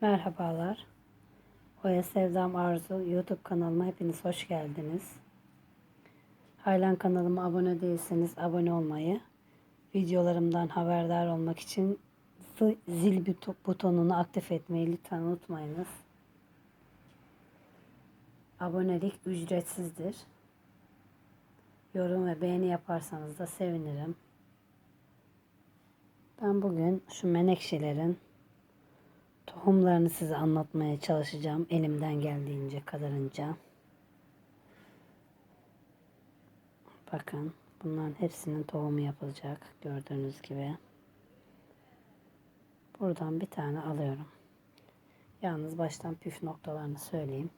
Merhabalar. Oya Sevdam Arzu YouTube kanalıma hepiniz hoş geldiniz. Halen kanalıma abone değilseniz abone olmayı, videolarımdan haberdar olmak için zil buto- butonunu aktif etmeyi lütfen unutmayınız. Abonelik ücretsizdir. Yorum ve beğeni yaparsanız da sevinirim. Ben bugün şu menekşelerin tohumlarını size anlatmaya çalışacağım elimden geldiğince kadarınca. Bakın bunların hepsinin tohumu yapılacak gördüğünüz gibi. Buradan bir tane alıyorum. Yalnız baştan püf noktalarını söyleyeyim.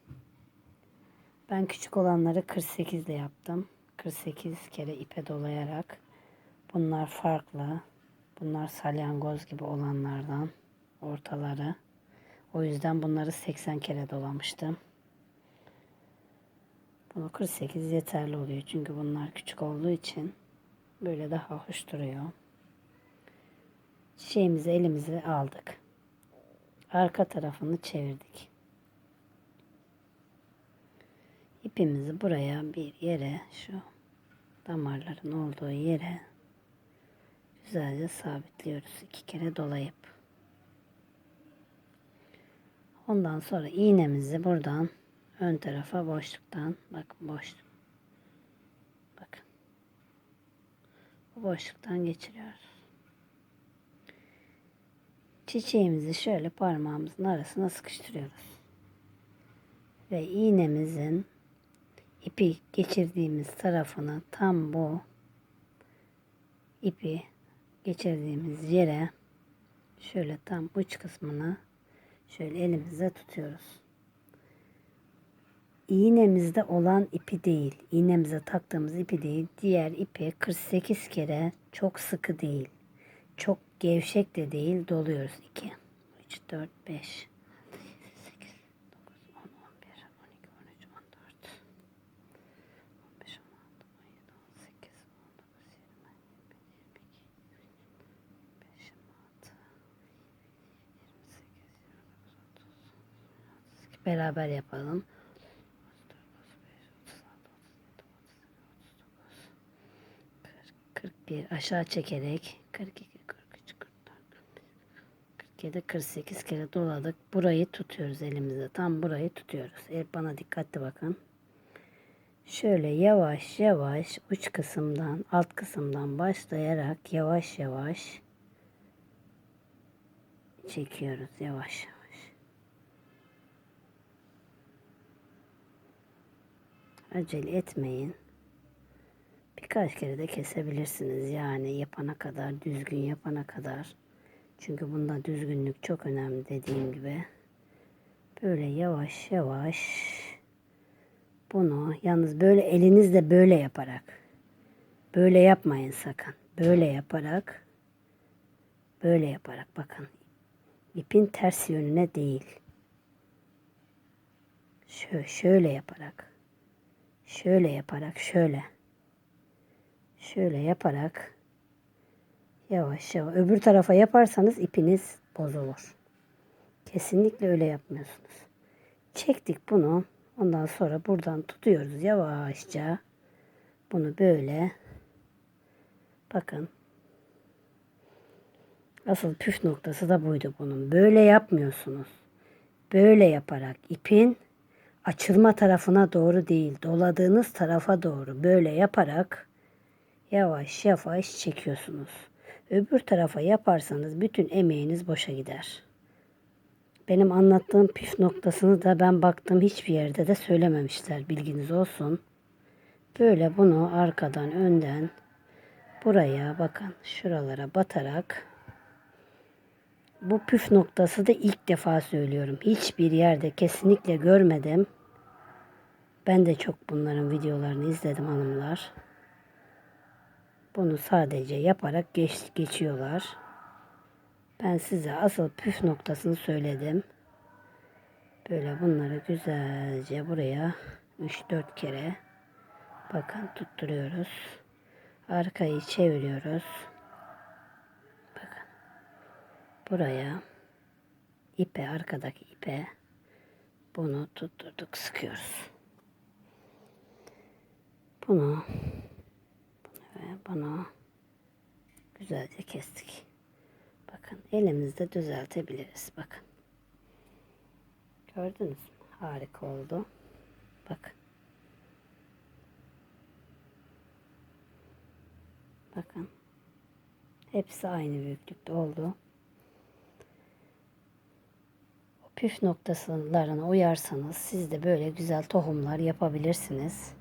Ben küçük olanları 48 ile yaptım. 48 kere ipe dolayarak. Bunlar farklı. Bunlar salyangoz gibi olanlardan ortaları. O yüzden bunları 80 kere dolamıştım. Bunu 48 yeterli oluyor. Çünkü bunlar küçük olduğu için böyle daha hoş duruyor. Çiçeğimizi elimize aldık. Arka tarafını çevirdik. İpimizi buraya bir yere şu damarların olduğu yere güzelce sabitliyoruz. iki kere dolayıp. Ondan sonra iğnemizi buradan ön tarafa boşluktan bakın boşluk. Bakın. Bu boşluktan geçiriyoruz. Çiçeğimizi şöyle parmağımızın arasına sıkıştırıyoruz. Ve iğnemizin ipi geçirdiğimiz tarafını tam bu ipi geçirdiğimiz yere şöyle tam uç kısmını şöyle elimizde tutuyoruz. İğnemizde olan ipi değil, iğnemize taktığımız ipi değil, diğer ipi 48 kere çok sıkı değil, çok gevşek de değil. Doluyoruz. 2, 3, 4, 5, Beraber yapalım. 41 aşağı çekerek 42 43 44 47 48 kere doladık. Burayı tutuyoruz elimizde. Tam burayı tutuyoruz. El bana dikkatli bakın. Şöyle yavaş yavaş uç kısımdan alt kısımdan başlayarak yavaş yavaş çekiyoruz yavaş. Acele etmeyin. Birkaç kere de kesebilirsiniz yani yapana kadar, düzgün yapana kadar. Çünkü bunda düzgünlük çok önemli dediğim gibi. Böyle yavaş yavaş bunu yalnız böyle elinizle böyle yaparak böyle yapmayın sakın. Böyle yaparak böyle yaparak bakın. İpin ters yönüne değil. Şöyle, şöyle yaparak. Şöyle yaparak şöyle. Şöyle yaparak yavaş yavaş öbür tarafa yaparsanız ipiniz bozulur. Kesinlikle öyle yapmıyorsunuz. Çektik bunu. Ondan sonra buradan tutuyoruz yavaşça. Bunu böyle bakın. Asıl püf noktası da buydu bunun. Böyle yapmıyorsunuz. Böyle yaparak ipin açılma tarafına doğru değil, doladığınız tarafa doğru böyle yaparak yavaş yavaş çekiyorsunuz. Öbür tarafa yaparsanız bütün emeğiniz boşa gider. Benim anlattığım püf noktasını da ben baktım hiçbir yerde de söylememişler. Bilginiz olsun. Böyle bunu arkadan önden buraya bakın şuralara batarak bu püf noktası da ilk defa söylüyorum. Hiçbir yerde kesinlikle görmedim. Ben de çok bunların videolarını izledim hanımlar. Bunu sadece yaparak geç, geçiyorlar. Ben size asıl püf noktasını söyledim. Böyle bunları güzelce buraya 3-4 kere bakın tutturuyoruz. Arkayı çeviriyoruz. Bakın buraya ipe, arkadaki ipe bunu tutturduk, sıkıyoruz. Bunu, ve bunu güzelce kestik. Bakın elimizde düzeltebiliriz. Bakın. Gördünüz mü? Harika oldu. Bakın. Bakın. Hepsi aynı büyüklükte oldu. O püf noktalarına uyarsanız siz de böyle güzel tohumlar yapabilirsiniz.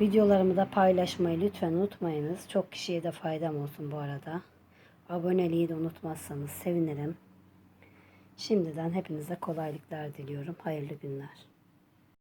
Videolarımı da paylaşmayı lütfen unutmayınız. Çok kişiye de faydam olsun bu arada. Aboneliği de unutmazsanız sevinirim. Şimdiden hepinize kolaylıklar diliyorum. Hayırlı günler.